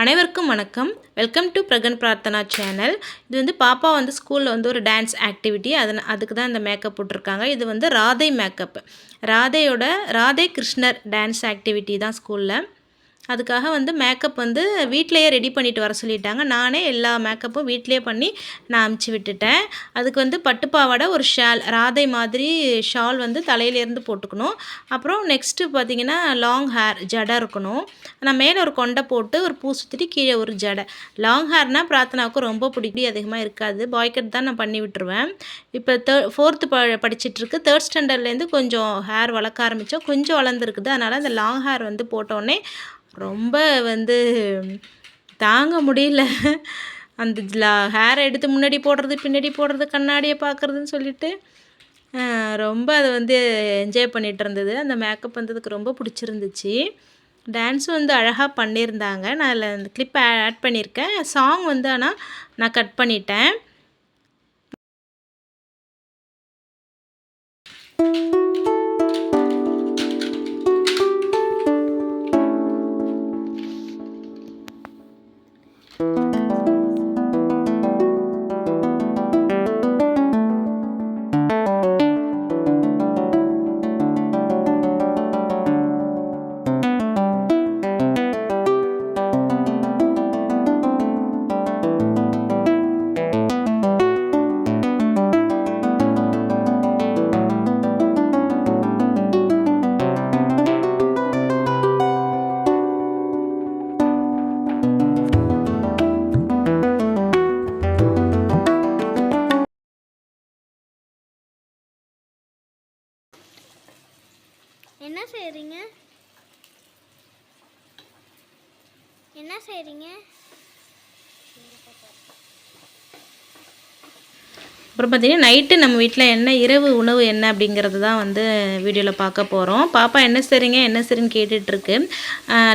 அனைவருக்கும் வணக்கம். Welcome to பிரகன் பிரார்த்தனா சேனல் இது வந்து பாப்பா வந்து ஸ்கூலில் வந்து ஒரு டான்ஸ் ஆக்டிவிட்டி அதன அதுக்கு தான் இந்த மேக்கப் போட்டிருக்காங்க. இது வந்து ராதை மேக்கப் ராதையோட ராதை கிருஷ்ணர் டான்ஸ் ஆக்டிவிட்டி தான் ஸ்கூலில் அதுக்காக வந்து மேக்கப் வந்து வீட்டிலையே ரெடி பண்ணிட்டு வர சொல்லிட்டாங்க. நானே எல்லா மேக்கப்பும் வீட்டிலேயே பண்ணி நான் அமுச்சு விட்டுட்டேன். அதுக்கு வந்து பட்டு பாவாடை ஒரு ஷால் ராதை மாதிரி ஷால் வந்து தலையிலேருந்து போட்டுக்கணும். அப்புறம் நெக்ஸ்ட்டு பார்த்தீங்கன்னா லாங் ஹேர் ஜடை இருக்கணும். நான் மேலே ஒரு கொண்டை போட்டு ஒரு பூ சுற்றிட்டு கீழே ஒரு ஜடை. லாங் ஹேர்னால் பிரார்த்தனாவுக்கு ரொம்ப பிடிக்கும். அதிகமாக இருக்காது. பாய்கட் தான் நான் பண்ணி விட்டுருவேன். இப்போ தே ஃபோர்த்து ப படிச்சிட்ருக்கு தேர்ட் ஸ்டாண்டர்ட்லேருந்து கொஞ்சம் ஹேர் வளர்க்க ஆரம்பித்தோம் கொஞ்சம் வளர்ந்துருக்குது. அதனால் அந்த லாங் ஹேர் வந்து போட்டோடனே ரொம்ப வந்து தாங்க முடியல. அந்த லா ஹேரை எடுத்து முன்னாடி போடுறது பின்னாடி போடுறது கண்ணாடியை பார்க்குறதுன்னு சொல்லிட்டு ரொம்ப அதை வந்து என்ஜாய் பண்ணிகிட்டு இருந்தது. அந்த மேக்கப் வந்ததுக்கு ரொம்ப பிடிச்சிருந்துச்சு. டான்ஸும் வந்து அழகாக பண்ணியிருந்தாங்க. நான் அதில் அந்த கிளிப் ஆட் பண்ணியிருக்கேன். சாங் வந்து ஆனால் நான் கட் பண்ணிட்டேன். செய்கிறீங்க என்ன செய்கிறீங்க அப்புறம் பார்த்தீங்கன்னா நைட்டு நம்ம வீட்டில் என்ன இரவு உணவு என்ன அப்படிங்கிறது தான் வந்து வீடியோவில் பார்க்க போகிறோம் பாப்பா என்ன சரிங்க என்ன சரின்னு கேட்டுட்ருக்கு.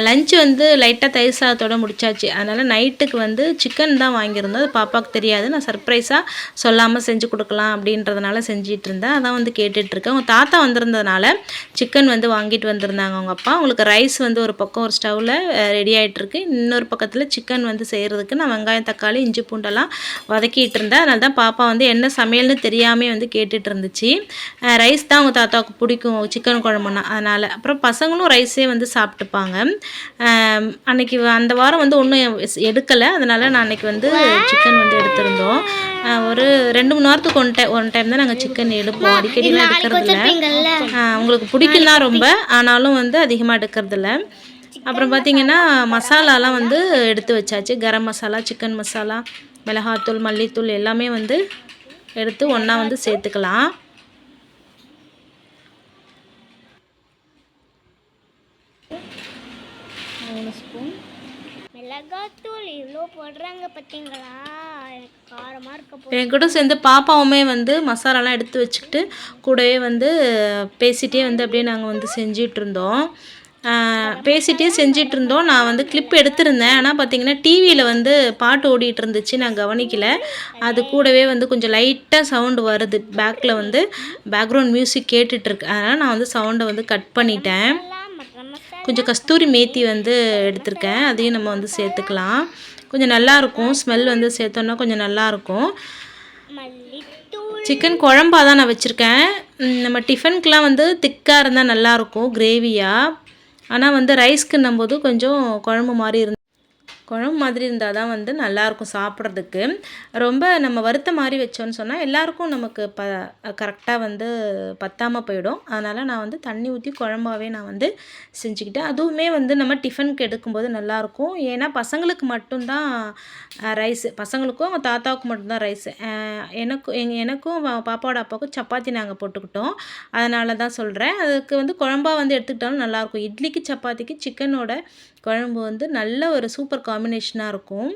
லஞ்சு வந்து லைட்டாக தயிர் சாதத்தோட முடிச்சாச்சு. அதனால் நைட்டுக்கு வந்து சிக்கன் தான் வாங்கியிருந்தோம். அது பாப்பாவுக்கு தெரியாது. நான் சர்ப்ரைஸாக சொல்லாமல் செஞ்சு கொடுக்கலாம் அப்படின்றதுனால செஞ்சிட்டு இருந்தேன் அதான் வந்து கேட்டுட்ருக்கேன். அவங்க தாத்தா வந்திருந்ததுனால சிக்கன் வந்து வாங்கிட்டு வந்திருந்தாங்க அவங்க அப்பா. அவங்களுக்கு ரைஸ் வந்து ஒரு பக்கம் ஒரு ஸ்டவ்வில் ரெடி ஆகிட்டுருக்கு இன்னொரு பக்கத்தில் சிக்கன் வந்து செய்கிறதுக்கு நான் வெங்காயம் தக்காளி இஞ்சி பூண்டெல்லாம் வதக்கிட்டு இருந்தேன் அதனால தான் பாப்பா வந்து என்ன சமையல்னு தெரியாமே வந்து கேட்டுட்டு இருந்துச்சு ரைஸ் தான் அவங்க தாத்தாவுக்கு பிடிக்கும் சிக்கன் குழம்புனா அதனால் அப்புறம் பசங்களும் ரைஸே வந்து சாப்பிட்டுப்பாங்க. அன்னைக்கு அந்த வாரம் வந்து ஒன்றும் எடுக்கலை. அதனால் நான் அன்னைக்கு வந்து சிக்கன் வந்து எடுத்திருந்தோம். ஒரு ரெண்டு மூணு வாரத்துக்கு ஒன் டைம் ஒன் டைம் தான் நாங்கள் சிக்கன் எடுப்போம். அடிக்கடிலாம் எடுக்கிறது இல்லை வச்சிருப்பீங்கல்ல? ஆஹ் உங்களுக்கு பிடிக்கும் தான் ரொம்ப. ஆனாலும் வந்து அதிகமாக எடுக்கிறதில்ல. அப்புறம் பார்த்தீங்கன்னா மசாலாலாம் வந்து எடுத்து வச்சாச்சு. கரம் மசாலா சிக்கன் மசாலா மிளகாத்தூள் மல்லித்தூள் எல்லாமே வந்து எடுத்து ஒன்றா வந்து சேர்த்துக்கலாம். மூணு ஸ்பூன். மிளகாத்தூள் இவ்வளோ போடுறாங்க பார்த்தீங்களா காரமாக இருக்க என் கூட சேர்ந்து பாப்பாவுமே வந்து மசாலாலாம் எடுத்து வச்சுக்கிட்டு கூடவே வந்து பேசிகிட்டே வந்து அப்படியே நாங்கள் வந்து இருந்தோம். ஆஹ் பேசிகிட்டே செஞ்சிட்டு இருந்தோம் நான் வந்து கிளிப் எடுத்திருந்தேன். ஆனால் பார்த்தீங்கன்னா டிவியில் வந்து பாட்டு ஓடிட்டு இருந்துச்சு நான் கவனிக்கல. அது கூடவே வந்து கொஞ்சம் லைட்டாக சவுண்டு வருது. பேக்கில் வந்து பேக்ரவுண்ட் மியூசிக் கேட்டுட்ருக்கு. அதனால் நான் வந்து சவுண்டை வந்து கட் பண்ணிட்டேன். கொஞ்சம் கஸ்தூரி மேத்தி வந்து எடுத்திருக்கேன். அதையும் நம்ம வந்து சேர்த்துக்கலாம். கொஞ்சம் நல்லாயிருக்கும் ஸ்மெல் வந்து சேர்த்தோன்னா கொஞ்சம் நல்லாயிருக்கும் சிக்கன் குழம்பாக தான் நான் வச்சுருக்கேன். நம்ம டிஃபனுக்கெலாம் வந்து திக்காக இருந்தால் நல்லாயிருக்கும் கிரேவியாக ஆனால் வந்து ரைஸ்க்குன்னும் போது கொஞ்சம் குழம்பு மாதிரி இருந்து குழம்பு மாதிரி இருந்தால் தான் வந்து நல்லாயிருக்கும் சாப்பிட்றதுக்கு. ரொம்ப நம்ம வறுத்த மாதிரி வச்சோன்னு சொன்னால் எல்லாருக்கும் நமக்கு ப கரெக்டாக வந்து பத்தாமல் போயிடும். அதனால் நான் வந்து தண்ணி ஊற்றி குழம்பாவே நான் வந்து செஞ்சுக்கிட்டேன். அதுவுமே வந்து நம்ம டிஃபனுக்கு எடுக்கும்போது நல்லாயிருக்கும். ஏன்னா பசங்களுக்கு மட்டும்தான் ரைஸ் பசங்களுக்கும் அவங்க தாத்தாவுக்கு மட்டும்தான் ரைஸ் எனக்கும் எங் எனக்கும் பாப்பாவோட அப்பாவுக்கும் சப்பாத்தி நாங்கள் போட்டுக்கிட்டோம். அதனால தான் சொல்கிறேன் அதுக்கு வந்து குழம்பாக வந்து எடுத்துக்கிட்டாலும் நல்லாயிருக்கும். இட்லிக்கு சப்பாத்திக்கு சிக்கனோட குழம்பு வந்து நல்ல ஒரு சூப்பர் காம்பினேஷனாக இருக்கும்.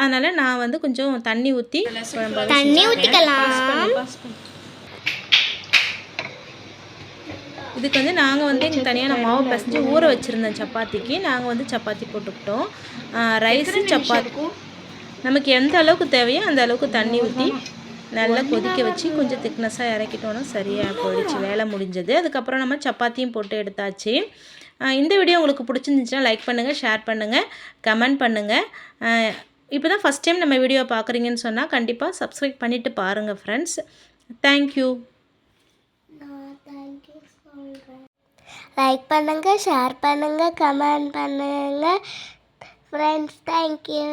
அதனால நான் வந்து கொஞ்சம் தண்ணி ஊற்றி தண்ணி ஊற்றிக்கலாம் இதுக்கு வந்து நாங்கள் வந்து எங்கள் தனியாக நான் மாவு பிசைஞ்சு ஊற வச்சுருந்தேன் சப்பாத்திக்கு நாங்கள் வந்து சப்பாத்தி போட்டுக்கிட்டோம். ரைஸு சப்பாத்தி. நமக்கு எந்த அளவுக்கு தேவையோ அந்த அளவுக்கு தண்ணி ஊற்றி நல்லா கொதிக்க வச்சு கொஞ்சம் திக்னஸாக இறக்கிட்டோன்னா சரியாக போயிடுச்சு வேலை முடிஞ்சது. அதுக்கப்புறம் நம்ம சப்பாத்தியும் போட்டு எடுத்தாச்சு. இந்த வீடியோ உங்களுக்கு பிடிச்சிருந்துச்சுன்னா லைக் பண்ணுங்கள் ஷேர் பண்ணுங்கள் கமெண்ட் பண்ணுங்கள் இப்போ தான் ஃபஸ்ட் டைம் நம்ம வீடியோ பார்க்குறீங்கன்னு சொன்னால் கண்டிப்பாக சப்ஸ்கிரைப் பண்ணிவிட்டு பாருங்கள் ஃப்ரெண்ட்ஸ் தேங்க்யூ லைக் பண்ணுங்கள் ஷேர் பண்ணுங்கள் கமெண்ட் பண்ணுங்கள் ஃப்ரெண்ட்ஸ் தேங்க்யூ